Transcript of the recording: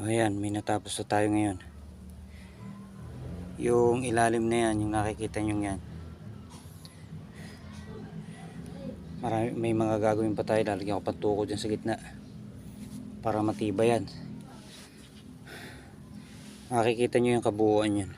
Ayan, may natapos na tayo ngayon. Yung ilalim na yan, yung nakikita nyo yan. Marami, may mga gagawin pa tayo. Lalagyan ko pang tuko dyan sa gitna. Para matibay yan. Makikita nyo yung kabuuan yan.